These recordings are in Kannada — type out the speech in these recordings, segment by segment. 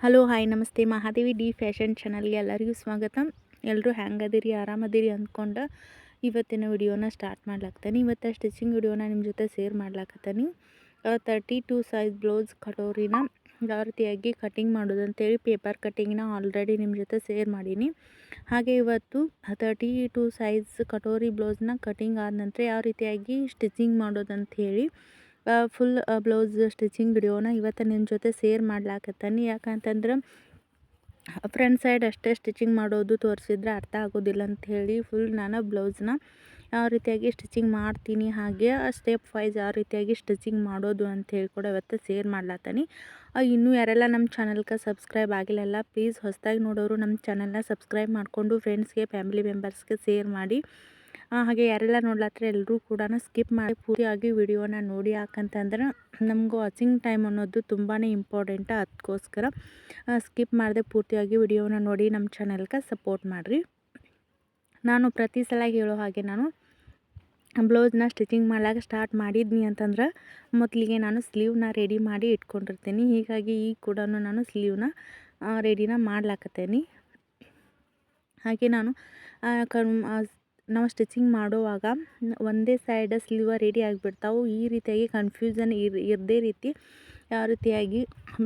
ಹಲೋ, ಹಾಯ್, ನಮಸ್ತೆ. ಮಹಾದೇವಿ ಡಿ ಫ್ಯಾಷನ್ ಚಾನಲ್ಗೆ ಎಲ್ಲರಿಗೂ ಸ್ವಾಗತ. ಎಲ್ಲರೂ ಹ್ಯಾಂಗದಿರಿ? ಆರಾಮದಿರಿ ಅಂದ್ಕೊಂಡು ಇವತ್ತಿನ ವಿಡಿಯೋನ ಸ್ಟಾರ್ಟ್ ಮಾಡ್ಲಾಕ್ತಾನೆ ಇವತ್ತು ಸ್ಟಿಚಿಂಗ್ ವಿಡಿಯೋನ ನಿಮ್ಮ ಜೊತೆ ಸೇರ್ ಮಾಡ್ಲಾಕತ್ತಾನೆ. ತರ್ಟಿ ಟೂ ಸೈಜ್ ಬ್ಲೌಸ್ ಕಟೋರಿನ ಯಾವ ರೀತಿಯಾಗಿ ಕಟಿಂಗ್ ಮಾಡೋದು ಅಂತೇಳಿ ಪೇಪರ್ ಕಟ್ಟಿಂಗ್ನ ಆಲ್ರೆಡಿ ನಿಮ್ಮ ಜೊತೆ ಸೇರ್ ಮಾಡೀನಿ. ಹಾಗೆ ಇವತ್ತು ತರ್ಟಿ ಟು ಸೈಜ್ ಕಟೋರಿ ಬ್ಲೌಸ್ನ ಕಟಿಂಗ್ ಆದ ನಂತರ ಯಾವ ರೀತಿಯಾಗಿ ಸ್ಟಿಚಿಂಗ್ ಮಾಡೋದು ಅಂತ ಹೇಳಿ ಫುಲ್ ಬ್ಲೌಸ್ ಸ್ಟಿಚಿಂಗ್ ವಿಡಿಯೋನ ಇವತ್ತು ನಿಮ್ಮ ಜೊತೆ ಸೇರ್ ಮಾಡ್ಲಾಕತ್ತಾನೆ. ಯಾಕಂತಂದ್ರೆ ಫ್ರಂಟ್ ಸೈಡ್ ಅಷ್ಟೇ ಸ್ಟಿಚಿಂಗ್ ಮಾಡೋದು ತೋರಿಸಿದ್ರೆ ಅರ್ಥ ಆಗೋದಿಲ್ಲ ಅಂತ ಹೇಳಿ ಫುಲ್ ನಾನು ಬ್ಲೌಸ್ನ ಯಾವ ರೀತಿಯಾಗಿ ಸ್ಟಿಚಿಂಗ್ ಮಾಡ್ತೀನಿ. ಹಾಗೆ ಸ್ಟೆಪ್ ವೈಸ್ ಯಾವ ರೀತಿಯಾಗಿ ಸ್ಟಿಚಿಂಗ್ ಮಾಡೋದು ಅಂತ ಹೇಳಿ ಕೂಡ ಇವತ್ತು ಸೇರ್ ಮಾಡ್ಲಾತಾನೆ. ಇನ್ನೂ ಯಾರೆಲ್ಲ ನಮ್ಮ ಚಾನಲ್ಗೆ ಸಬ್ಸ್ಕ್ರೈಬ್ ಆಗಿಲ್ಲಲ್ಲ ಪ್ಲೀಸ್ ಹೊಸದಾಗಿ ನೋಡೋರು ನಮ್ಮ ಚಾನಲ್ನ ಸಬ್ಸ್ಕ್ರೈಬ್ ಮಾಡಿಕೊಂಡು ಫ್ರೆಂಡ್ಸ್ಗೆ ಫ್ಯಾಮಿಲಿ ಮೆಂಬರ್ಸ್ಗೆ ಸೇರ್ ಮಾಡಿ. ಹಾಗೆ ಯಾರೆಲ್ಲ ನೋಡ್ಲತ್ತರ ಎಲ್ಲರೂ ಕೂಡ ಸ್ಕಿಪ್ ಮಾಡಿ ಪೂರ್ತಿಯಾಗಿ ವಿಡಿಯೋನ ನೋಡಿ, ಯಾಕಂತಂದ್ರೆ ನಮ್ಗೆ ವಾಚಿಂಗ್ ಟೈಮ್ ಅನ್ನೋದು ತುಂಬಾ ಇಂಪಾರ್ಟೆಂಟ್. ಅದಕ್ಕೋಸ್ಕರ ಸ್ಕಿಪ್ ಮಾಡದೆ ಪೂರ್ತಿಯಾಗಿ ವಿಡಿಯೋನ ನೋಡಿ ನಮ್ಮ ಚಾನೆಲ್ಗೆ ಸಪೋರ್ಟ್ ಮಾಡಿರಿ. ನಾನು ಪ್ರತಿ ಸಲ ಹೇಳೋ ಹಾಗೆ ನಾನು ಬ್ಲೌಸ್ನ ಸ್ಟಿಚಿಂಗ್ ಮಾಡಲಾಗ ಸ್ಟಾರ್ಟ್ ಮಾಡಿದ್ನಿ ಅಂತಂದ್ರೆ ಮೊದಲಿಗೆ ನಾನು ಸ್ಲೀವ್ನ ರೆಡಿ ಮಾಡಿ ಇಟ್ಕೊಂಡಿರ್ತೀನಿ. ಹೀಗಾಗಿ ಈಗ ಕೂಡ ನಾನು ಸ್ಲೀವ್ನ ರೆಡಿನ ಮಾಡ್ಲಾಕತ್ತೇನೆ. ಹಾಗೆ ನಾನು ನಾವು ಸ್ಟಿಚಿಂಗ್ ಮಾಡುವಾಗ ಒಂದೇ ಸೈಡ್ ಸ್ಲೀವ ರೆಡಿ ಆಗಿಬಿಡ್ತಾವೆ. ಈ ರೀತಿಯಾಗಿ ಕನ್ಫ್ಯೂಸನ್ ಇರ್, ಇರದೇ ರೀತಿ ಯಾವ ರೀತಿಯಾಗಿ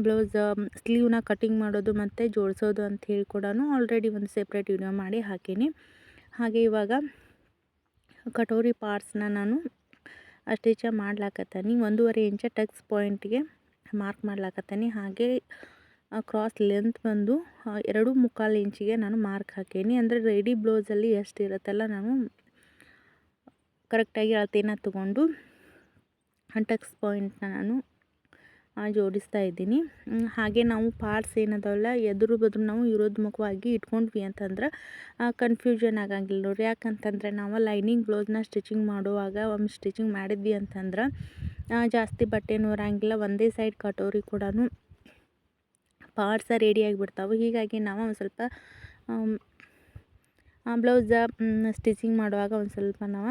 ಬ್ಲೌಸ್ ಸ್ಲೀವ್ನ ಕಟಿಂಗ್ ಮಾಡೋದು ಮತ್ತು ಜೋಡಿಸೋದು ಅಂತ ಹೇಳಿ ಕೂಡ ಆಲ್ರೆಡಿ ಒಂದು ಸೆಪ್ರೇಟ್ ವಿಡಿಯೋ ಮಾಡಿ ಹಾಕೀನಿ. ಹಾಗೆ ಇವಾಗ ಕಟೋರಿ ಪಾರ್ಟ್ಸ್ನ ನಾನು ಸ್ಟಿಚ ಮಾಡ್ಲಾಕತ್ತೀನಿ. ಒಂದೂವರೆ ಇಂಚ ಟಕ್ಸ್ ಪಾಯಿಂಟ್ಗೆ ಮಾರ್ಕ್ ಮಾಡ್ಲಾಕತ್ತೀನಿ. ಹಾಗೆ ಕ್ರಾಸ್ ಲೆಂತ್ ಬಂದು ಎರಡು ಮುಕ್ಕಾಲು ಇಂಚಿಗೆ ನಾನು ಮಾರ್ಕ್ ಹಾಕೀನಿ. ಅಂದರೆ ರೆಡಿ ಬ್ಲೌಸಲ್ಲಿ ಎಷ್ಟು ಇರುತ್ತಲ್ಲ ನಾನು ಕರೆಕ್ಟಾಗಿ ಅಳತೆನ ತಗೊಂಡು ಟಕ್ಸ್ ಪಾಯಿಂಟ್ನ ನಾನು ಜೋಡಿಸ್ತಾ ಇದ್ದೀನಿ. ಹಾಗೆ ನಾವು ಪಾರ್ಟ್ಸ್ ಏನದವಲ್ಲ ಎದುರು ಬದ್ರು ನಾವು ಮುಖವಾಗಿ ಇಟ್ಕೊಂಡ್ವಿ ಅಂತಂದ್ರೆ ಕನ್ಫ್ಯೂಷನ್ ಆಗಂಗಿಲ್ಲ ನೋಡ್ರಿ. ಯಾಕಂತಂದರೆ ನಾವು ಲೈನಿಂಗ್ ಬ್ಲೌಸ್ನ ಸ್ಟಿಚಿಂಗ್ ಮಾಡುವಾಗ, ಒಮ್ಮೆ ಸ್ಟಿಚಿಂಗ್ ಮಾಡಿದ್ವಿ ಅಂತಂದ್ರೆ ಜಾಸ್ತಿ ಬಟ್ಟೆನೂ ನೂರಂಗಿಲ್ಲ ಒಂದೇ ಸೈಡ್ ಕಟೋರಿ ಕೂಡ ಪಾರ್ಟ್ಸ ರೆಡಿ ಆಗಿಬಿಡ್ತಾವೆ. ಹೀಗಾಗಿ ನಾವು ಒಂದು ಸ್ವಲ್ಪ ಬ್ಲೌಸ ಸ್ಟಿಚಿಂಗ್ ಮಾಡುವಾಗ ಒಂದು ಸ್ವಲ್ಪ ನಾವು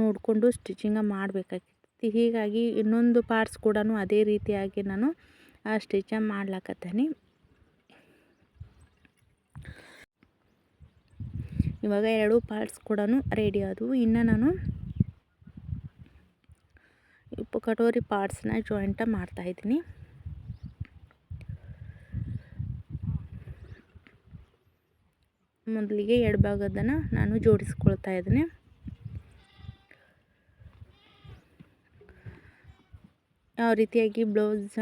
ನೋಡಿಕೊಂಡು ಸ್ಟಿಚಿಂಗ ಮಾಡಬೇಕಾಗಿತ್ತು. ಹೀಗಾಗಿ ಇನ್ನೊಂದು ಪಾರ್ಟ್ಸ್ ಕೂಡ ಅದೇ ರೀತಿಯಾಗಿ ನಾನು ಸ್ಟಿಚ ಮಾಡ್ಲಾಕತ್ತೀನಿ. ಇವಾಗ ಎರಡು ಪಾರ್ಟ್ಸ್ ಕೂಡ ರೆಡಿ ಆದವು. ಇನ್ನು ನಾನು ಕಟೋರಿ ಪಾರ್ಟ್ಸ್ನ ಜಾಯಿಂಟ ಮಾಡ್ತಾಯಿದ್ದೀನಿ ಮೊದಲಿಗೆ ಎಡಭಾಗದನ್ನು ನಾನು ಜೋಡಿಸ್ಕೊಳ್ತಾ ಇದ್ದೀನಿ. ಯಾವ ರೀತಿಯಾಗಿ ಬ್ಲೌಸ್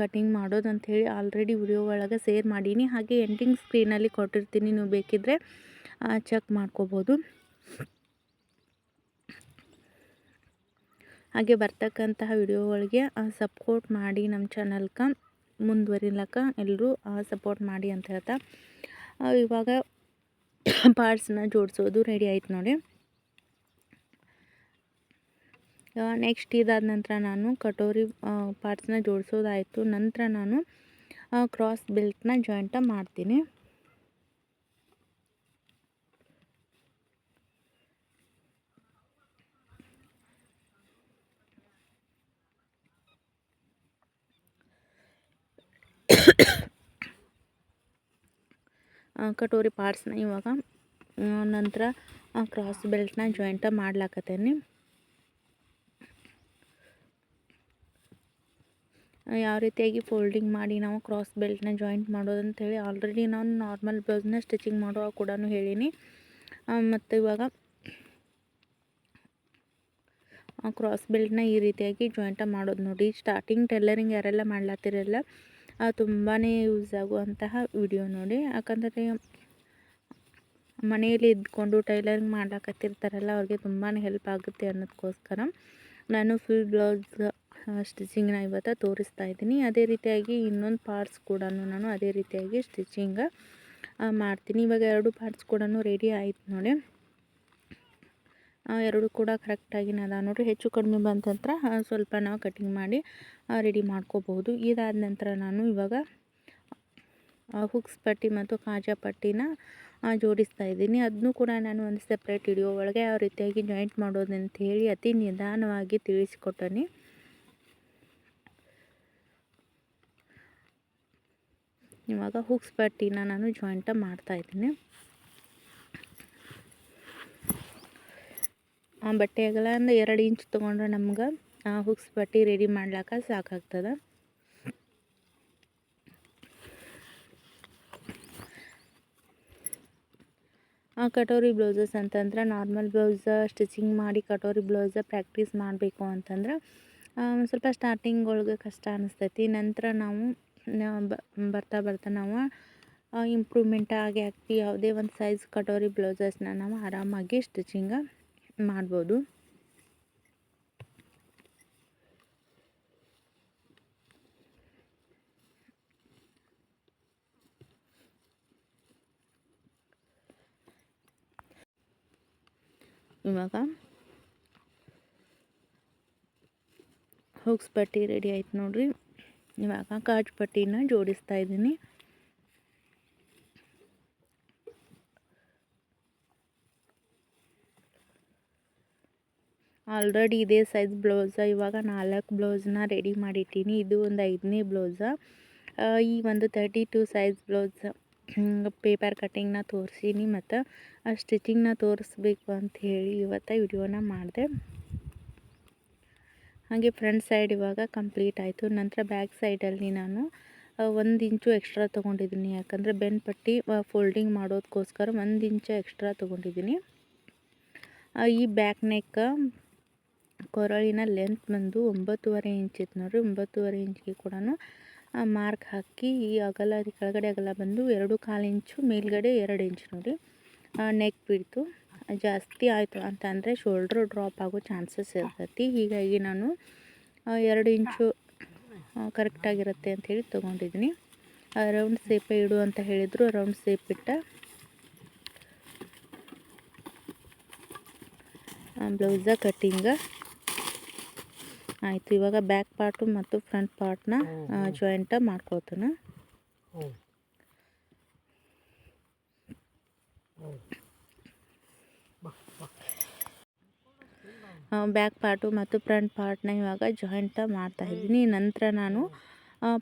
ಕಟಿಂಗ್ ಮಾಡೋದು ಅಂಥೇಳಿ ಆಲ್ರೆಡಿ ವಿಡಿಯೋ ಒಳಗೆ ಸೇರ್ ಮಾಡೀನಿ. ಹಾಗೆ ಎಂಡಿಂಗ್ ಸ್ಕ್ರೀನಲ್ಲಿ ಕೊಟ್ಟಿರ್ತೀನಿ. ನೀವು ಬೇಕಿದ್ದರೆ ಚೆಕ್ ಮಾಡ್ಕೋಬೋದು. ಹಾಗೆ ಬರ್ತಕ್ಕಂತಹ ವಿಡಿಯೋಗಳಿಗೆ ಸಪೋರ್ಟ್ ಮಾಡಿ ನಮ್ಮ ಚಾನಲ್ಗೆ ಮುಂದುವರಿಲಕ್ಕ ಎಲ್ಲರೂ ಸಪೋರ್ಟ್ ಮಾಡಿ ಅಂತ ಹೇಳ್ತಾ. ಇವಾಗ ಪಾರ್ಟ್ಸ್ನ ಜೋಡಿಸೋದು ರೆಡಿ ಆಯ್ತು ನೋಡಿ. ನೆಕ್ಸ್ಟ್ ಇದಾದ ನಂತರ ನಾನು ಕಟೋರಿ ಪಾರ್ಟ್ಸ್ನ ಜೋಡಿಸೋದಾಯಿತು. ನಂತರ ನಾನು ಕ್ರಾಸ್ ಬೆಲ್ಟ್ನ ಜಾಯಿಂಟ ಮಾಡ್ತೀನಿ. ಕಟೋರಿ ಪಾರ್ಟ್ಸ್ನ ಇವಾಗ ನಂತರ ಕ್ರಾಸ್ ಬೆಲ್ಟ್ನ ಜಾಯಿಂಟ ಮಾಡ್ಲಾಕತ್ತೇನೆ. ಯಾವ ರೀತಿಯಾಗಿ ಫೋಲ್ಡಿಂಗ್ ಮಾಡಿ ನಾವು ಕ್ರಾಸ್ ಬೆಲ್ಟ್ನ ಜಾಯಿಂಟ್ ಮಾಡೋದು ಅಂತೇಳಿ ಆಲ್ರೆಡಿ ನಾನು ನಾರ್ಮಲ್ ಬ್ಲೌಸ್ನ ಸ್ಟಿಚಿಂಗ್ ಮಾಡುವಾಗ ಕೂಡ ಹೇಳೀನಿ. ಮತ್ತು ಇವಾಗ ಕ್ರಾಸ್ ಬೆಲ್ಟ್ನ ಈ ರೀತಿಯಾಗಿ ಜಾಯಿಂಟ ಮಾಡೋದು ನೋಡಿ. ಸ್ಟಾರ್ಟಿಂಗ್ ಟೆಲ್ಲರಿಂಗ್ ಯಾರೆಲ್ಲ ಮಾಡ್ಲತ್ತಿರಲ್ಲ ತುಂಬಾ ಯೂಸ್ ಆಗುವಂತಹ ವಿಡಿಯೋ ನೋಡಿ. ಯಾಕಂದರೆ ಮನೆಯಲ್ಲಿ ಇದ್ಕೊಂಡು ಟೈಲರಿಂಗ್ ಮಾಡ್ಲಾಕತ್ತಿರ್ತಾರಲ್ಲ, ಅವ್ರಿಗೆ ತುಂಬಾ ಹೆಲ್ಪ್ ಆಗುತ್ತೆ ಅನ್ನೋದಕ್ಕೋಸ್ಕರ ನಾನು ಫುಲ್ ಬ್ಲೌಸ್ ಸ್ಟಿಚಿಂಗ್ನ ಇವತ್ತು ತೋರಿಸ್ತಾ ಇದ್ದೀನಿ. ಅದೇ ರೀತಿಯಾಗಿ ಇನ್ನೊಂದು ಪಾರ್ಟ್ಸ್ ಕೂಡ ನಾನು ಅದೇ ರೀತಿಯಾಗಿ ಸ್ಟಿಚಿಂಗ್ ಮಾಡ್ತೀನಿ. ಇವಾಗ ಎರಡು ಪಾರ್ಟ್ಸ್ ಕೂಡ ರೆಡಿ ಆಯಿತು ನೋಡಿ. ಎರಡು ಕೂಡ ಕರೆಕ್ಟಾಗಿ ಅದ ನೋಡಿರಿ, ಹೆಚ್ಚು ಕಡಿಮೆ ಬಂತಂತ್ರ ಸ್ವಲ್ಪ ನಾವು ಕಟಿಂಗ್ ಮಾಡಿ ರೆಡಿ ಮಾಡ್ಕೋಬಹುದು. ಇದಾದ ನಂತರ ನಾನು ಇವಾಗ ಹುಕ್ಸ್ ಪಟ್ಟಿ ಮತ್ತು ಕಾಜಾ ಪಟ್ಟಿನ ಜೋಡಿಸ್ತಾ ಇದ್ದೀನಿ. ಅದನ್ನು ಕೂಡ ನಾನು ಒಂದು ಸಪ್ರೇಟ್ ವಿಡಿಯೋ ಒಳಗೆ ಯಾವ ರೀತಿಯಾಗಿ ಜಾಯಿಂಟ್ ಮಾಡೋದು ಅಂತ ಹೇಳಿ ಅತಿ ನಿಧಾನವಾಗಿ ತಿಳಿಸಿಕೊಟ್ಟನಿ. ಇವಾಗ ಹುಕ್ಸ್ ಪಟ್ಟಿನ ನಾನು ಜಾಯಿಂಟ ಮಾಡ್ತಾಯಿದ್ದೀನಿ ಬಟ್ಟೆ ಅಗಲ ಒಂದು ಎರಡು ಇಂಚ್ ತೊಗೊಂಡ್ರೆ ನಮ್ಗೆ ಹುಕ್ಸ್ ಬಟ್ಟೆ ರೆಡಿ ಮಾಡ್ಲಾಕ ಸಾಕಾಗ್ತದೆ. ಕಟೋರಿ ಬ್ಲೌಸಸ್ ಅಂತಂದ್ರೆ ನಾರ್ಮಲ್ ಬ್ಲೌಸ ಸ್ಟಿಚಿಂಗ್ ಮಾಡಿ ಕಟೋರಿ ಬ್ಲೌಸ ಪ್ರಾಕ್ಟೀಸ್ ಮಾಡಬೇಕು ಅಂತಂದ್ರೆ ಸ್ವಲ್ಪ ಸ್ಟಾರ್ಟಿಂಗ್ ಒಳಗೆ ಕಷ್ಟ ಅನಿಸ್ತೈತಿ. ನಂತರ ನಾವು ಬರ್ತಾ ಬರ್ತಾ ನಾವು ಇಂಪ್ರೂವ್ಮೆಂಟ್ ಆಗಿ ಆಗ್ತೀವಿ ಯಾವುದೇ ಒಂದು ಸೈಜ್ ಕಟೋರಿ ಬ್ಲೌಸಸ್ನ ನಾವು ಆರಾಮಾಗಿ ಸ್ಟಿಚಿಂಗ ಮಾಡ್ಬೋದು. ಇವಾಗ ಹೋಗ್ಸ್ ಪಟ್ಟಿ ರೆಡಿ ಆಯ್ತು ನೋಡ್ರಿ. ಇವಾಗ ಕಾಜು ಪಟ್ಟಿನ ಜೋಡಿಸ್ತಾ ಇದ್ದೀನಿ. ಆಲ್ರೆಡಿ ಇದೇ ಸೈಜ್ ಬ್ಲೌಸ. ಇವಾಗ ನಾಲ್ಕು ಬ್ಲೌಸ್ನ ರೆಡಿ ಮಾಡಿಟ್ಟೀನಿ. ಇದು ಒಂದು ಐದನೇ ಬ್ಲೌಸ. ಈ ಒಂದು thirty two size blouse. Paper ಕಟ್ಟಿಂಗ್ನ ತೋರಿಸೀನಿ ಮತ್ತು ಆ ಸ್ಟಿಚಿಂಗ್ನ ತೋರಿಸ್ಬೇಕು ಅಂತ ಹೇಳಿ ಇವತ್ತು ವಿಡಿಯೋನ ಮಾಡಿದೆ. ಹಾಗೆ ಫ್ರಂಟ್ ಸೈಡ್ ಇವಾಗ ಕಂಪ್ಲೀಟ್ ಆಯಿತು. ನಂತರ ಬ್ಯಾಕ್ ಸೈಡಲ್ಲಿ ನಾನು ಒಂದು ಇಂಚು ಎಕ್ಸ್ಟ್ರಾ ತೊಗೊಂಡಿದ್ದೀನಿ. ಯಾಕಂದರೆ ಬೆನ್ ಪಟ್ಟಿ ಫೋಲ್ಡಿಂಗ್ ಮಾಡೋದಕ್ಕೋಸ್ಕರ ಒಂದು ಇಂಚು ಎಕ್ಸ್ಟ್ರಾ ತೊಗೊಂಡಿದ್ದೀನಿ. ಈ ಬ್ಯಾಕ್ ನೆಕ್ ಕೊರಳಿನ ಲೆಂತ್ ಬಂದು ಒಂಬತ್ತುವರೆ ಇಂಚ್ ಇತ್ತು ನೋಡಿರಿ. ಒಂಬತ್ತುವರೆ ಇಂಚ್ಗೆ ಕೂಡ ಮಾರ್ಕ್ ಹಾಕಿ ಈ ಅಗಲ ಕೆಳಗಡೆ ಅಗಲ ಬಂದು ಎರಡು ಕಾಲು ಇಂಚು ಮೇಲ್ಗಡೆ ಎರಡು ಇಂಚ್ ನೋಡಿ ನೆಕ್ ಬಿಡ್ತು. ಜಾಸ್ತಿ ಆಯಿತು ಅಂತ ಅಂದರೆ ಶೋಲ್ಡ್ರ್ ಡ್ರಾಪ್ ಆಗೋ ಚಾನ್ಸಸ್ ಇರ್ತೈತಿ. ಹೀಗಾಗಿ ನಾನು ಎರಡು ಇಂಚು ಕರೆಕ್ಟಾಗಿರುತ್ತೆ ಅಂಥೇಳಿ ತೊಗೊಂಡಿದ್ದೀನಿ. ರೌಂಡ್ ಸೇಪೇ ಇಡು ಅಂತ ಹೇಳಿದರು. ರೌಂಡ್ ಸೇಪ್ ಇಟ್ಟ ಬ್ಲೌಸ ಕಟ್ಟಿಂಗ ಆಯಿತು ಇವಾಗ ಬ್ಯಾಕ್ ಪಾರ್ಟು ಮತ್ತು ಫ್ರಂಟ್ ಪಾರ್ಟ್ನ ಜಾಯಿಂಟ ಮಾಡ್ಕೋತಾನ ಬ್ಯಾಕ್ ಪಾರ್ಟು ಮತ್ತು ಫ್ರಂಟ್ ಪಾರ್ಟ್ನ ಇವಾಗ ಜಾಯಿಂಟ ಮಾಡ್ತಾಯಿದ್ದೀನಿ ನಂತರ ನಾನು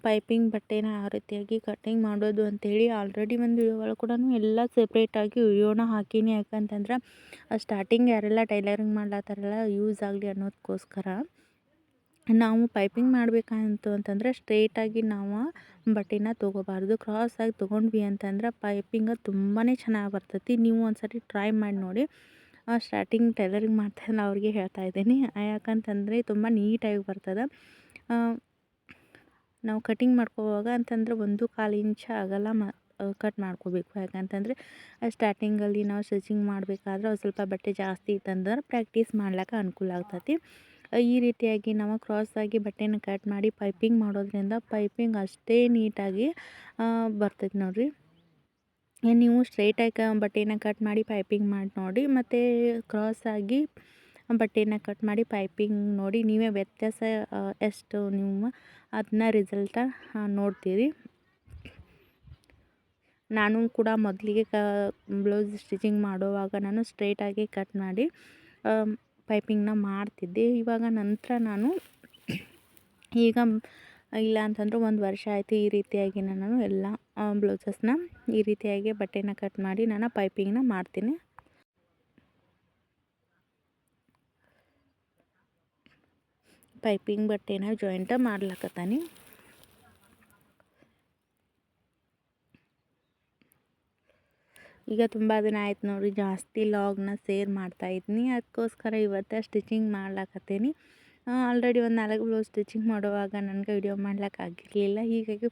ಪೈಪಿಂಗ್ ಬಟ್ಟೆನ ಯಾವ ರೀತಿಯಾಗಿ ಕಟ್ಟಿಂಗ್ ಮಾಡೋದು ಅಂತೇಳಿ ಆಲ್ರೆಡಿ ಒಂದು ವಿಡಿಯೋ ಕೂಡ ಎಲ್ಲ ಸೆಪ್ರೇಟಾಗಿ ವಿಡಿಯೋನ ಹಾಕೀನಿ. ಯಾಕಂತಂದ್ರೆ ಸ್ಟಾರ್ಟಿಂಗ್ ಯಾರೆಲ್ಲ ಟೈಲರಿಂಗ್ ಮಾಡ್ಲತ್ತಾರಲ್ಲ ಯೂಸ್ ಆಗಲಿ ಅನ್ನೋದಕ್ಕೋಸ್ಕರ ನಾವು ಪೈಪಿಂಗ್ ಮಾಡಬೇಕಂತು ಅಂತಂದರೆ ಸ್ಟ್ರೇಟಾಗಿ ನಾವು ಬಟ್ಟೆನ ತೊಗೋಬಾರ್ದು. ಕ್ರಾಸಾಗಿ ತೊಗೊಂಡ್ವಿ ಅಂತಂದ್ರೆ ಪೈಪಿಂಗ್ ತುಂಬಾ ಚೆನ್ನಾಗಿ ಬರ್ತೈತಿ. ನೀವು ಒಂದು ಟ್ರೈ ಮಾಡಿ ನೋಡಿ. ಸ್ಟಾರ್ಟಿಂಗ್ ಟೈಲರಿಂಗ್ ಮಾಡ್ತಾ ಅವ್ರಿಗೆ ಹೇಳ್ತಾ ಇದ್ದೀನಿ. ಯಾಕಂತಂದರೆ ತುಂಬ ನೀಟಾಗಿ ಬರ್ತದೆ. ನಾವು ಕಟಿಂಗ್ ಮಾಡ್ಕೋವಾಗ ಅಂತಂದ್ರೆ ಒಂದು ಕಾಲು ಇಂಚ್ ಅಗಲ ಮ ಕಟ್ ಮಾಡ್ಕೋಬೇಕು. ಯಾಕಂತಂದರೆ ಸ್ಟಾರ್ಟಿಂಗಲ್ಲಿ ನಾವು ಸ್ಟಿಚಿಂಗ್ ಮಾಡಬೇಕಾದ್ರೆ ಸ್ವಲ್ಪ ಬಟ್ಟೆ ಜಾಸ್ತಿ ಇತ್ತಂದ್ರೆ ಪ್ರಾಕ್ಟೀಸ್ ಮಾಡ್ಲಿಕ್ಕೆ ಅನುಕೂಲ ಆಗ್ತೈತಿ. ಈ ರೀತಿಯಾಗಿ ನಾವು ಕ್ರಾಸಾಗಿ ಬಟ್ಟೆನ ಕಟ್ ಮಾಡಿ ಪೈಪಿಂಗ್ ಮಾಡೋದ್ರಿಂದ ಪೈಪಿಂಗ್ ಅಷ್ಟೇ ನೀಟಾಗಿ ಬರ್ತೈತೆ ನೋಡಿರಿ. ನೀವು ಸ್ಟ್ರೈಟಾಗಿ ಬಟ್ಟೆನ ಕಟ್ ಮಾಡಿ ಪೈಪಿಂಗ್ ಮಾಡಿ, ನೋಡಿ ಮತ್ತು ಕ್ರಾಸಾಗಿ ಬಟ್ಟೆನ ಕಟ್ ಮಾಡಿ ಪೈಪಿಂಗ್ ನೋಡಿ ನೀವೇ ವ್ಯತ್ಯಾಸ ಎಷ್ಟು ನಿಮ್ಮ ಅದನ್ನ ರಿಸಲ್ಟ ನೋಡ್ತೀರಿ. ನಾನು ಕೂಡ ಮೊದಲಿಗೆ ಕ, ಬ್ಲೌಸ್ ಸ್ಟಿಚಿಂಗ್ ಮಾಡುವಾಗ ನಾನು ಸ್ಟ್ರೈಟಾಗಿ ಕಟ್ ಮಾಡಿ ಪೈಪಿಂಗ್ನ ಮಾಡ್ತಿದ್ದೆ. ಇವಾಗ ನಂತರ ನಾನು ಈಗ ಇಲ್ಲ ಅಂತಂದ್ರೆ ಒಂದು ವರ್ಷ ಆಯಿತು ಈ ರೀತಿಯಾಗಿ ನಾನು ಎಲ್ಲ ಬ್ಲೌಸಸ್ನ ಈ ರೀತಿಯಾಗಿ ಬಟ್ಟೆನ ಕಟ್ ಮಾಡಿ ನಾನು ಪೈಪಿಂಗ್ನ ಮಾಡ್ತೀನಿ. ಪೈಪಿಂಗ್ ಬಟ್ಟೆನ ಜಾಯಿಂಟ ಮಾಡ್ಲಕತ್ತಾನೆ. ಈಗ ತುಂಬ ದಿನ ಆಯ್ತು ನೋಡಿ ಜಾಸ್ತಿ ಲಾಗ್ನ ಸೇರ್ ಮಾಡ್ತಾಯಿದ್ದೀನಿ ಅದಕ್ಕೋಸ್ಕರ ಇವತ್ತೇ ಸ್ಟಿಚಿಂಗ್ ಮಾಡ್ಲಾಕತ್ತೀನಿ. ಆಲ್ರೆಡಿ ಒಂದು ನಾಲ್ಕು ಬ್ಲೌಸ್ ಸ್ಟಿಚಿಂಗ್ ಮಾಡುವಾಗ ನನಗೆ ವಿಡಿಯೋ ಮಾಡ್ಲಿಕ್ಕೆ ಆಗಿರಲಿಲ್ಲ. ಹೀಗಾಗಿ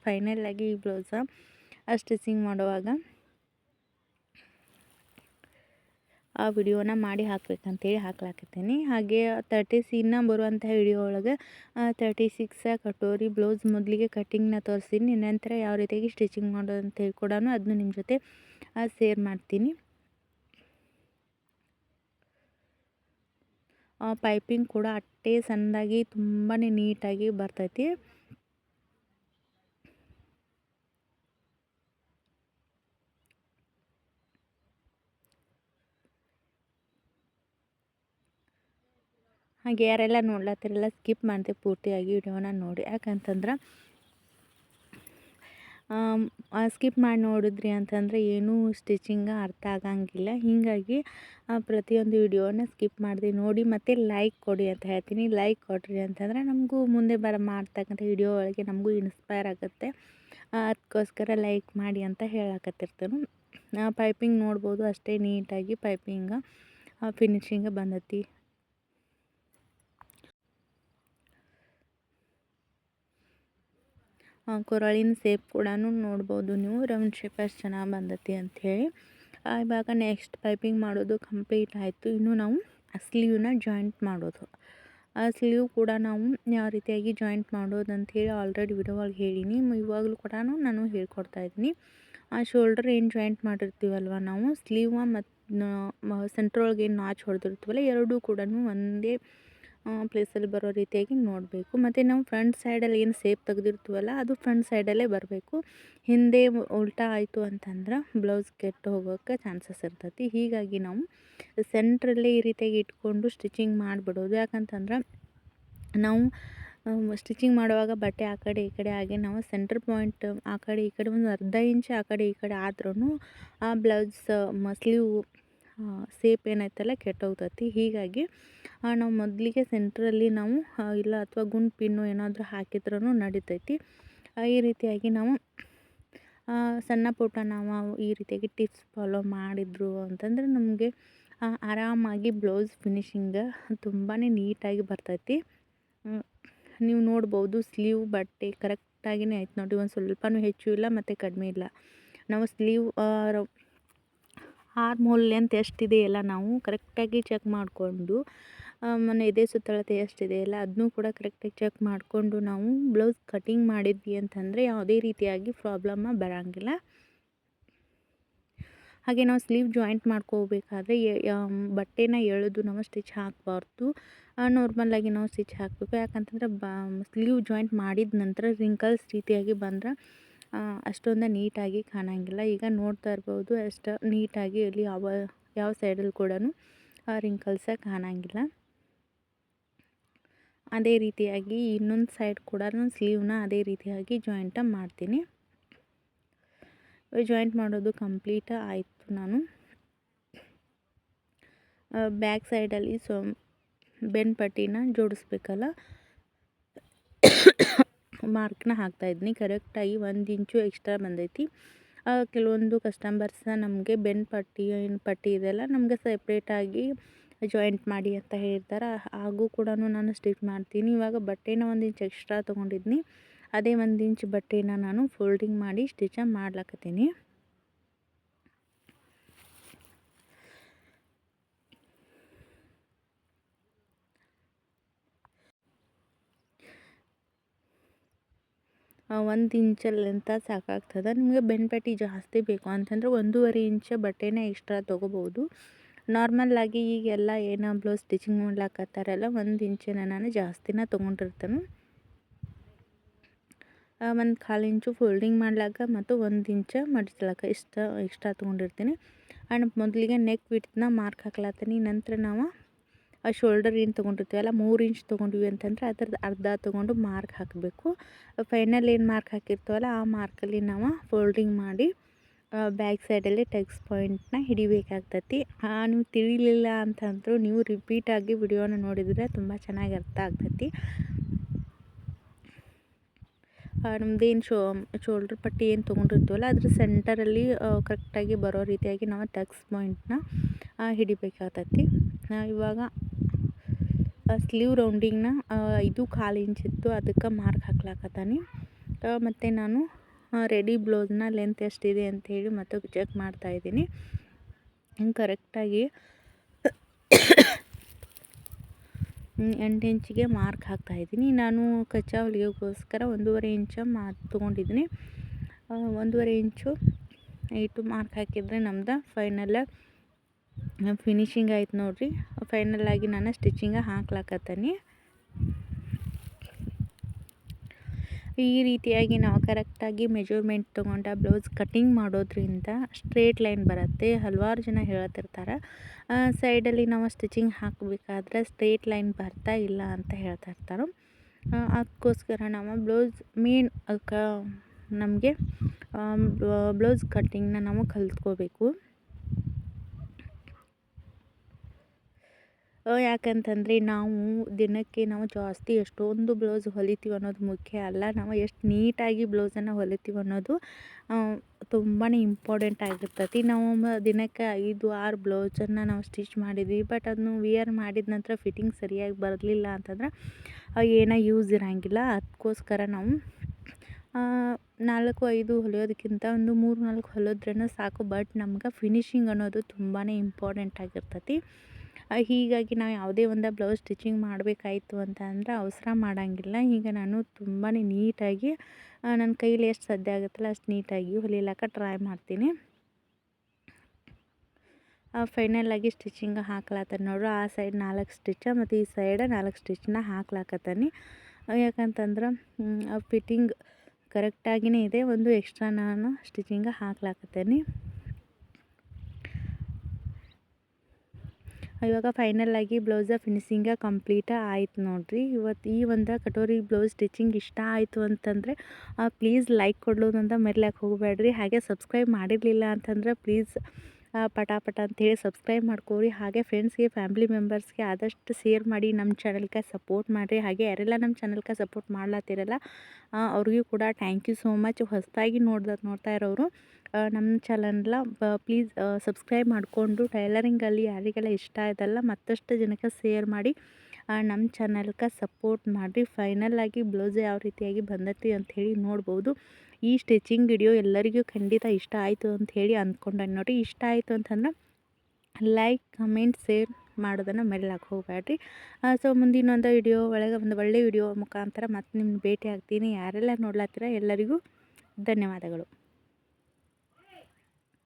ಆಗಿ ಈ ಬ್ಲೌಸ ಸ್ಟಿಚಿಂಗ್ ಮಾಡುವಾಗ ಆ ವಿಡಿಯೋನ ಮಾಡಿ ಹಾಕ್ಬೇಕಂತೇಳಿ ಹಾಕ್ಲಾಕತ್ತೀನಿ. ಹಾಗೆ ತರ್ಟಿ ಸಿನ್ನ ಬರುವಂಥ ವಿಡಿಯೋ ಒಳಗೆ ತರ್ಟಿ ಸಿಕ್ಸ ಕಟೋರಿ ಬ್ಲೌಸ್ ಮೊದಲಿಗೆ ಕಟ್ಟಿಂಗ್ನ ತೋರಿಸ್ತೀನಿ ನಂತರ ಯಾವ ರೀತಿಯಾಗಿ ಸ್ಟಿಚಿಂಗ್ ಮಾಡೋದು ಅಂತ ಕೂಡ ಅದನ್ನು ನಿಮ್ಮ ಜೊತೆ ಸೇರ್ ಮಾಡ್ತೀನಿ. ಪೈಪಿಂಗ್ ಕೂಡ ಅಟ್ಟೆ ಸಣ್ಣದಾಗಿ ತುಂಬಾ ನೀಟಾಗಿ ಬರ್ತೈತಿ. ಹಾಗೆ ಯಾರೆಲ್ಲ ನೋಡ್ಲತ್ತಿರಲ್ಲ ಸ್ಕಿಪ್ ಮಾಡಿದೆ ಪೂರ್ತಿಯಾಗಿ ವಿಡಿಯೋನ ನೋಡಿ. ಯಾಕಂತಂದ್ರೆ ಸ್ಕಿಪ್ ಮಾಡಿ ನೋಡಿದ್ರಿ ಅಂತಂದರೆ ಏನೂ ಸ್ಟಿಚಿಂಗ ಅರ್ಥ ಆಗಂಗಿಲ್ಲ. ಹೀಗಾಗಿ ಪ್ರತಿಯೊಂದು ವಿಡಿಯೋನ ಸ್ಕಿಪ್ ಮಾಡಿದೆ ನೋಡಿ, ಮತ್ತು ಲೈಕ್ ಕೊಡಿ ಅಂತ ಹೇಳ್ತೀನಿ. ಲೈಕ್ ಕೊಡ್ರಿ ಅಂತಂದರೆ ನಮಗೂ ಮುಂದೆ ಬರ ಮಾಡ್ತಕ್ಕಂಥ ವಿಡಿಯೋ ಒಳಗೆ ನಮಗೂ ಇನ್ಸ್ಪೈರ್ ಆಗುತ್ತೆ. ಅದಕ್ಕೋಸ್ಕರ ಲೈಕ್ ಮಾಡಿ ಅಂತ ಹೇಳಕತ್ತಿರ್ತೇನೆ. ಪೈಪಿಂಗ್ ನೋಡ್ಬೋದು, ಅಷ್ಟೇ ನೀಟಾಗಿ ಪೈಪಿಂಗ ಫಿನಿಶಿಂಗ ಬಂದೈತಿ. ಕೊರಳಿನ ಸೇಪ್ ಕೂಡ ನೋಡ್ಬೋದು ನೀವು. ರೌಂಡ್ ಶೇಪ್ ಅಷ್ಟು ಚೆನ್ನಾಗಿ ಬಂದತಿ ಅಂಥೇಳಿ ಇವಾಗ ನೆಕ್ಸ್ಟ್ ಪೈಪಿಂಗ್ ಮಾಡೋದು ಕಂಪ್ಲೀಟ್ ಆಯಿತು. ಇನ್ನು ನಾವು ಸ್ಲೀವ್ನ ಜಾಯಿಂಟ್ ಮಾಡೋದು. ಆ ಸ್ಲೀವ್ ಕೂಡ ನಾವು ಯಾವ ರೀತಿಯಾಗಿ ಜಾಯಿಂಟ್ ಮಾಡೋದು ಅಂಥೇಳಿ ಆಲ್ರೆಡಿ ವಿಡಿಯೋ ಒಳಗೆ ಹೇಳೀನಿ. ಇವಾಗಲೂ ಕೂಡ ನಾನು ಹೇಳ್ಕೊಡ್ತಾ ಇದ್ದೀನಿ. ಆ ಶೋಲ್ಡರ್ ಏನು ಜಾಯಿಂಟ್ ಮಾಡಿರ್ತೀವಲ್ವ ನಾವು? ಸ್ಲೀವ್ ಮತ್ತು ಸೆಂಟ್ರೊಳಗೆ ಏನು ನಾಚ್ ಹೊಡೆದಿರ್ತೀವಲ್ಲ, ಎರಡೂ ಕೂಡ ಒಂದೇ ಪ್ಲೇಸಲ್ಲಿ ಬರೋ ರೀತಿಯಾಗಿ ನೋಡಬೇಕು. ಮತ್ತು ನಾವು ಫ್ರಂಟ್ ಸೈಡಲ್ಲಿ ಏನು ಸೇಪ್ ತೆಗೆದಿರ್ತೀವಲ್ಲ, ಅದು ಫ್ರಂಟ್ ಸೈಡಲ್ಲೇ ಬರಬೇಕು. ಹಿಂದೆ ಉಲ್ಟಾ ಆಯಿತು ಅಂತಂದ್ರೆ ಬ್ಲೌಸ್ ಕೆಟ್ಟು ಹೋಗೋಕ್ಕೆ ಚಾನ್ಸಸ್ ಇರ್ತೈತಿ. ಹೀಗಾಗಿ ನಾವು ಸೆಂಟ್ರಲ್ಲೇ ಈ ರೀತಿಯಾಗಿ ಇಟ್ಕೊಂಡು ಸ್ಟಿಚಿಂಗ್ ಮಾಡಿಬಿಡೋದು. ಯಾಕಂತಂದ್ರೆ ನಾವು ಸ್ಟಿಚಿಂಗ್ ಮಾಡುವಾಗ ಬಟ್ಟೆ ಆ ಕಡೆ ಈ ಕಡೆ ಹಾಗೆ ನಾವು ಸೆಂಟ್ರ್ ಪಾಯಿಂಟ್ ಆ ಕಡೆ ಈ ಕಡೆ ಒಂದು ಅರ್ಧ ಇಂಚು ಆ ಕಡೆ ಈ ಕಡೆ ಆದ್ರೂ ಆ ಬ್ಲೌಸ್ ಸ್ಲೀವ್ ಸೇಪ್ ಏನೈತಲ್ಲ ಕೆಟ್ಟೋಗ್ತೈತಿ. ಹೀಗಾಗಿ ನಾವು ಮೊದಲಿಗೆ ಸೆಂಟ್ರಲ್ಲಿ ನಾವು ಇಲ್ಲ ಅಥವಾ ಗುಂಡು ಪಿನ್ನು ಏನಾದರೂ ಹಾಕಿದ್ರೂ ನಡಿತೈತಿ. ಈ ರೀತಿಯಾಗಿ ನಾವು ಸಣ್ಣ ಪುಟ್ಟ ನಾವು ಈ ರೀತಿಯಾಗಿ ಟಿಪ್ಸ್ ಫಾಲೋ ಮಾಡಿದ್ರು ಅಂತಂದರೆ ನಮಗೆ ಆರಾಮಾಗಿ ಬ್ಲೌಸ್ ಫಿನಿಶಿಂಗ ತುಂಬಾ ನೀಟಾಗಿ ಬರ್ತೈತಿ. ನೀವು ನೋಡ್ಬೋದು ಸ್ಲೀವ್ ಬಟ್ಟೆ ಕರೆಕ್ಟಾಗಿಯೇ ಆಯ್ತು ನೋಡಿ, ಒಂದು ಸ್ವಲ್ಪನೂ ಹೆಚ್ಚು ಇಲ್ಲ, ಮತ್ತು ಕಡಿಮೆ ಇಲ್ಲ. ನಾವು ಸ್ಲೀವ್ ಆರ್ಮೋಲ್ ಲೆಂತ್ ಎಷ್ಟಿದೆ ಎಲ್ಲ ನಾವು ಕರೆಕ್ಟಾಗಿ ಚೆಕ್ ಮಾಡಿಕೊಂಡು ಮನೆ ಎದೆ ಸುತ್ತಳತೆ ಎಷ್ಟಿದೆ ಎಲ್ಲ ಅದನ್ನೂ ಕೂಡ ಕರೆಕ್ಟಾಗಿ ಚೆಕ್ ಮಾಡಿಕೊಂಡು ನಾವು ಬ್ಲೌಸ್ ಕಟಿಂಗ್ ಮಾಡಿದ್ವಿ ಅಂತಂದರೆ ಯಾವುದೇ ರೀತಿಯಾಗಿ ಪ್ರಾಬ್ಲಮ್ಮ ಬರೋಂಗಿಲ್ಲ. ಹಾಗೆ ನಾವು ಸ್ಲೀವ್ ಜಾಯಿಂಟ್ ಮಾಡ್ಕೋಬೇಕಾದ್ರೆ ಬಟ್ಟೆನ ಎಳೆದು ನಾವು ಸ್ಟಿಚ್ ಹಾಕಬಾರ್ದು. ನಾರ್ಮಲಾಗಿ ನಾವು ಸ್ಟಿಚ್ ಹಾಕಬೇಕು. ಯಾಕಂತಂದ್ರೆ, ಬ ಸ್ಲೀವ್ ಜಾಯಿಂಟ್ ಮಾಡಿದ ನಂತರ ರಿಂಕಲ್ಸ್ ರೀತಿಯಾಗಿ ಬಂದ್ರೆ ಅಷ್ಟೊಂದು ನೀಟಾಗಿ ಕಾಣೋಂಗಿಲ್ಲ. ಈಗ ನೋಡ್ತಾ ಇರ್ಬೋದು, ಅಷ್ಟು ನೀಟಾಗಿ ಇಲ್ಲಿ ಯಾವ ಯಾವ ಸೈಡಲ್ಲಿ ಕೂಡ ರಿಂಕಲ್ಸೇ ಕಾಣೋಂಗಿಲ್ಲ. ಅದೇ ರೀತಿಯಾಗಿ ಇನ್ನೊಂದು ಸೈಡ್ ಕೂಡ ಸ್ಲೀವ್ನ ಅದೇ ರೀತಿಯಾಗಿ ಜಾಯಿಂಟ ಮಾಡ್ತೀನಿ. ಜಾಯಿಂಟ್ ಮಾಡೋದು ಕಂಪ್ಲೀಟ್ ಆಯಿತು ನಾನು. ಬ್ಯಾಕ್ ಸೈಡಲ್ಲಿ ಸೊ ಬೆನ್ ಪಟ್ಟಿನ ಜೋಡಿಸ್ಬೇಕಲ್ಲ? ಮಾರ್ಕ್ನ ಹಾಕ್ತಾಯಿದ್ದೀನಿ ಕರೆಕ್ಟಾಗಿ ಒಂದು ಇಂಚು ಎಕ್ಸ್ಟ್ರಾ ಬಂದೈತಿ. ಕೆಲವೊಂದು ಕಸ್ಟಮರ್ಸ್ನ ನಮಗೆ ಬೆನ್ ಪಟ್ಟಿ, ಏನು ಪಟ್ಟಿ ಇದೆಲ್ಲ ನಮಗೆ ಸಪ್ರೇಟಾಗಿ ಜಾಯಿಂಟ್ ಮಾಡಿ ಅಂತ ಹೇಳ್ತಾರೆ. ಹಾಗೂ ಕೂಡ ನಾನು ಸ್ಟಿಚ್ ಮಾಡ್ತೀನಿ. ಇವಾಗ ಬಟ್ಟೆನ ಒಂದು ಇಂಚ್ ಎಕ್ಸ್ಟ್ರಾ ತೊಗೊಂಡಿದ್ದೀನಿ ಅದೇ ಒಂದು ಇಂಚ್ ಬಟ್ಟೆನ ನಾನು ಫೋಲ್ಡಿಂಗ್ ಮಾಡಿ ಸ್ಟಿಚ ಮಾಡ್ಲಕತ್ತೀನಿ. ಒಂದು ಅಂತ ಸಾಕಾಗ್ತದೆ. ನಿಮಗೆ ಬೆನ್ಪಟ್ಟಿ ಜಾಸ್ತಿ ಬೇಕು. ಅಂತಂದ್ರೆ ಒಂದೂವರೆ ಇಂಚ ಬಟ್ಟೆನ ಎಕ್ಸ್ಟ್ರಾ ತೊಗೋಬೋದು ನಾರ್ಮಲ್ಲಾಗಿ ಈಗೆಲ್ಲ ಏನು ಬ್ಲೌಸ್ ಸ್ಟಿಚಿಂಗ್ ಮಾಡ್ಲಾಕತ್ತಾರಲ್ಲ ಒಂದು ಇಂಚಿನ ನಾನು ಜಾಸ್ತಿನ ತೊಗೊಂಡಿರ್ತೇನೆ. ಒಂದು ಕಾಲು ಇಂಚು ಫೋಲ್ಡಿಂಗ್ ಮಾಡ್ಲಾಕ ಮತ್ತು ಒಂದು ಇಂಚ ಮಡಿಸ್ಲಾಕ ಇಷ್ಟ, ಎಕ್ಸ್ಟ್ರಾ ತೊಗೊಂಡಿರ್ತೀನಿ. ಆ್ಯಂಡ್ ಮೊದಲಿಗೆ ನೆಕ್ ವಿಟ್ನ ಮಾರ್ಕ್ ಹಾಕ್ಲತ್ತೀನಿ ನಂತರ ನಾವು ಆ ಶೋಲ್ಡರ್ ಏನು ತೊಗೊಂಡಿರ್ತೀವಲ್ಲ ಮೂರು ಇಂಚ್ ತೊಗೊಂಡ್ವಿ ಅಂತಂದರೆ ಅದ್ರದ್ದು ಅರ್ಧ ತೊಗೊಂಡು ಮಾರ್ಕ್ ಹಾಕಬೇಕು. ಫೈನಲ್ ಏನು ಮಾರ್ಕ್ ಹಾಕಿರ್ತೀವಲ್ಲ, ಆ ಮಾರ್ಕಲ್ಲಿ ನಾವು ಫೋಲ್ಡಿಂಗ್ ಮಾಡಿ ಬ್ಯಾಕ್ ಸೈಡಲ್ಲಿ ಟೆಕ್ಸ್ ಪಾಯಿಂಟ್ನ ಹಿಡಿಬೇಕಾಗ್ತೈತಿ. ನೀವು ತಿಳಿಲಿಲ್ಲ ಅಂತಂದರೂ ನೀವು ರಿಪೀಟಾಗಿ ವಿಡಿಯೋನ ನೋಡಿದರೆ ತುಂಬ ಚೆನ್ನಾಗಿ ಅರ್ಥ ಆಗ್ತೈತಿ. ನಮ್ದೇನು ಶೋ ಶೋಲ್ಡ್ರ್ ಪಟ್ಟಿ ಏನು ತೊಗೊಂಡಿರ್ತೀವಲ್ಲ, ಅದ್ರ ಸೆಂಟರಲ್ಲಿ ಕರೆಕ್ಟಾಗಿ ಬರೋ ರೀತಿಯಾಗಿ ನಾವು ಟಕ್ಸ್ ಪಾಯಿಂಟ್ನ ಹಿಡಿಬೇಕಾಗ್ತೈತಿ ಇವಾಗ ಸ್ಲೀವ್ ರೌಂಡಿಂಗ್ನ ಇದು ಕಾಲು ಇಂಚ್ ಇತ್ತು, ಅದಕ್ಕೆ ಮಾರ್ಕ್ ಹಾಕ್ಲಾಕತ್ತಾನೆ. ಮತ್ತು ನಾನು ರೆಡಿ ಬ್ಲೌಸ್ನ ಲೆಂತ್ ಎಷ್ಟಿದೆ ಹೇಳಿ ಮತ್ತೆ ಚೆಕ್ ಮಾಡ್ತಾಯಿದ್ದೀನಿ ಕರೆಕ್ಟಾಗಿ ಎಂಟು ಇಂಚಿಗೆ ಮಾರ್ಕ್ ಹಾಕ್ತಾಯಿದ್ದೀನಿ ನಾನು ಕಚ್ಚಾ ಹೊಲಿಗೆಗೋಸ್ಕರ ಒಂದೂವರೆ ಇಂಚ ಮಾ ತೊಗೊಂಡಿದ್ದೀನಿ. ಒಂದೂವರೆ ಇಂಚು ಇಟ್ಟು ಮಾರ್ಕ್ ಹಾಕಿದರೆ ನಮ್ದು ಫೈನಲ್ ಫಿನಿಶಿಂಗ್ ಆಯ್ತು ನೋಡಿರಿ. ಆಗಿ ನಾನು ಸ್ಟಿಚಿಂಗ ಹಾಕ್ಲಾಕತ್ತೀನಿ. ಈ ರೀತಿಯಾಗಿ ನಾವು ಕರೆಕ್ಟಾಗಿ ಮೆಜರ್ಮೆಂಟ್ ತೊಗೊಂಡ ಬ್ಲೌಸ್ ಕಟ್ಟಿಂಗ್ ಮಾಡೋದ್ರಿಂದ ಸ್ಟ್ರೇಟ್ ಲೈನ್ ಬರುತ್ತೆ. ಹಲವಾರು ಜನ ಹೇಳ್ತಿರ್ತಾರೆ ಸೈಡಲ್ಲಿ ನಾವು ಸ್ಟಿಚಿಂಗ್ ಹಾಕಬೇಕಾದ್ರೆ ಸ್ಟ್ರೇಟ್ ಲೈನ್ ಬರ್ತಾ ಇಲ್ಲ ಅಂತ ಹೇಳ್ತಾ ಇರ್ತಾರೆ ಅದಕ್ಕೋಸ್ಕರ ನಾವು ಬ್ಲೌಸ್ ಮೇನ್ ಕ, ನಮಗೆ ಬ್ಲೌಸ್ ಕಟ್ಟಿಂಗ್ನ ನಾವು ಕಲ್ತ್ಕೋಬೇಕು. ಯಾಕಂತಂದರೆ ನಾವು ದಿನಕ್ಕೆ ನಾವು ಜಾಸ್ತಿ ಎಷ್ಟೊಂದು ಬ್ಲೌಸ್ ಹೊಲಿತೀವಿ ಅನ್ನೋದು ಮುಖ್ಯ ಅಲ್ಲ. ನಾವು ಎಷ್ಟು ನೀಟಾಗಿ ಬ್ಲೌಸನ್ನು ಹೊಲಿತೀವಿ ಅನ್ನೋದು ತುಂಬಾ ಇಂಪಾರ್ಟೆಂಟ್ ಆಗಿರ್ತತಿ. ನಾವು ದಿನಕ್ಕೆ ಐದು, ಆರು ಬ್ಲೌಸನ್ನು ನಾವು ಸ್ಟಿಚ್ ಮಾಡಿದ್ವಿ. ಬಟ್ ಅದನ್ನು ವಿಯರ್ ಮಾಡಿದ ನಂತರ ಫಿಟ್ಟಿಂಗ್ ಸರಿಯಾಗಿ ಬರಲಿಲ್ಲ ಅಂತಂದ್ರೆ ಏನೋ ಯೂಸ್ ಇರೋಂಗಿಲ್ಲ. ಅದಕ್ಕೋಸ್ಕರ ನಾವು ನಾಲ್ಕು, ಐದು ಹೊಲಿಯೋದಕ್ಕಿಂತ ಒಂದು ಮೂರು, ನಾಲ್ಕು ಹೊಲಿದ್ರೇ ಸಾಕು. ಬಟ್ ನಮ್ಗೆ ಫಿನಿಶಿಂಗ್ ಅನ್ನೋದು ತುಂಬಾ ಇಂಪಾರ್ಟೆಂಟ್ ಆಗಿರ್ತೈತಿ. ಹೀಗಾಗಿ ನಾವು ಯಾವುದೇ ಒಂದು ಬ್ಲೌಸ್ ಸ್ಟಿಚಿಂಗ್ ಮಾಡಬೇಕಾಯ್ತು ಅಂತ ಅಂದರೆ ಅವಸರ ಮಾಡೋಂಗಿಲ್ಲ. ಈಗ ನಾನು ತುಂಬಾ ನೀಟಾಗಿ ನನ್ನ ಕೈಲಿ ಎಷ್ಟು ಸಾಧ್ಯ ಆಗುತ್ತಲ್ಲ ಅಷ್ಟು ನೀಟಾಗಿ ಹೊಲಿಲಕ್ಕ ಟ್ರೈ ಮಾಡ್ತೀನಿ. ಫೈನಲಾಗಿ ಸ್ಟಿಚಿಂಗ್ ಹಾಕ್ಲತ್ತಾನೆ ನೋಡ್ರಿ, ಆ ಸೈಡ್ ನಾಲ್ಕು ಸ್ಟಿಚ್ ಮತ್ತು ಈ ಸೈಡ ನಾಲ್ಕು ಸ್ಟಿಚ್ನ ಹಾಕ್ಲಾಕತ್ತಾನೆ. ಯಾಕಂತಂದ್ರೆ ಫಿಟ್ಟಿಂಗ್ ಕರೆಕ್ಟಾಗಿಯೇ ಇದೆ, ಒಂದು ಎಕ್ಸ್ಟ್ರಾ ನಾನು ಸ್ಟಿಚಿಂಗ್ ಹಾಕ್ಲಾಕತ್ತೇನೆ. ಇವಾಗ ಫೈನಲಾಗಿ ಬ್ಲೌಸ ಫಿನಿಶಿಂಗ ಕಂಪ್ಲೀಟ ಆಯ್ತು ನೋಡಿರಿ. ಇವತ್ತು ಈ ಒಂದು ಕಟೋರಿ ಬ್ಲೌಸ್ ಸ್ಟಿಚಿಂಗ್ ಇಷ್ಟ ಆಯಿತು ಅಂತಂದರೆ ಪ್ಲೀಸ್ ಲೈಕ್ ಕೊಡೋದಂತ ಮರಿಲಾಕೆ ಹೋಗಬೇಡ್ರಿ ಹಾಗೆ ಸಬ್ಸ್ಕ್ರೈಬ್ ಮಾಡಿರಲಿಲ್ಲ ಅಂತಂದ್ರೆ ಪ್ಲೀಸ್ ಪಟ ಪಟ ಅಂತೇಳಿ ಸಬ್ಸ್ಕ್ರೈಬ್ ಮಾಡ್ಕೋರಿ ಹಾಗೆ ಫ್ರೆಂಡ್ಸ್ಗೆ ಫ್ಯಾಮಿಲಿ ಮೆಂಬರ್ಸ್ಗೆ ಆದಷ್ಟು ಶೇರ್ ಮಾಡಿ ನಮ್ಮ ಚಾನಲ್ಗೆ ಸಪೋರ್ಟ್ ಮಾಡಿರಿ. ಹಾಗೆ ಯಾರೆಲ್ಲ ನಮ್ಮ ಚಾನಲ್ಗೆ ಸಪೋರ್ಟ್ ಮಾಡ್ಲತ್ತಿರಲ್ಲ ಅವ್ರಿಗೂ ಕೂಡ ಥ್ಯಾಂಕ್ ಯು ಸೋ ಮಚ್ ಹೊಸದಾಗಿ ನೋಡ್ದ, ನೋಡ್ತಾ ಇರೋರು ನಮ್ಮ ಚಾನಲ್ನ ಪ್ಲೀಸ್ ಸಬ್ಸ್ಕ್ರೈಬ್ ಮಾಡಿಕೊಂಡು ಟೈಲರಿಂಗಲ್ಲಿ ಯಾರಿಗೆಲ್ಲ ಇಷ್ಟ ಆಯ್ತಲ್ಲ ಮತ್ತಷ್ಟು ಜನಕ್ಕೆ ಶೇರ್ ಮಾಡಿ ನಮ್ಮ ಚಾನಲ್ಗೆ ಸಪೋರ್ಟ್ ಮಾಡಿರಿ. ಫೈನಲ್ ಆಗಿ ಬ್ಲೌಸ್ ಯಾವ ರೀತಿಯಾಗಿ ಬಂದೈತಿ ಅಂಥೇಳಿ ನೋಡ್ಬೋದು. ಈ ಸ್ಟಿಚಿಂಗ್ ವಿಡಿಯೋ ಎಲ್ಲರಿಗೂ ಖಂಡಿತ ಇಷ್ಟ ಆಯಿತು ಅಂತ ಹೇಳಿ ಅಂದ್ಕೊಂಡೆ. ನೋಡಿ, ಇಷ್ಟ ಆಯಿತು ಅಂತಂದ್ರೆ ಲೈಕ್ ಕಮೆಂಟ್ ಶೇರ್ ಮಾಡೋದನ್ನು ಮರಿಲಾಕೆ ಹೋಗಬೇಡ್ರಿ. ಸೊ ಮುಂದಿನ ಒಂದು ವಿಡಿಯೋ, ಒಳಗೆ ಒಂದು ಒಳ್ಳೆ ವಿಡಿಯೋ ಮುಖಾಂತರ ಮತ್ತೆ ನಿಮ್ಮನ್ನು ಭೇಟಿ ಆಗ್ತೀನಿ ಯಾರೆಲ್ಲ ನೋಡ್ಲಾತ್ತೀರ ಎಲ್ಲರಿಗೂ ಧನ್ಯವಾದಗಳು.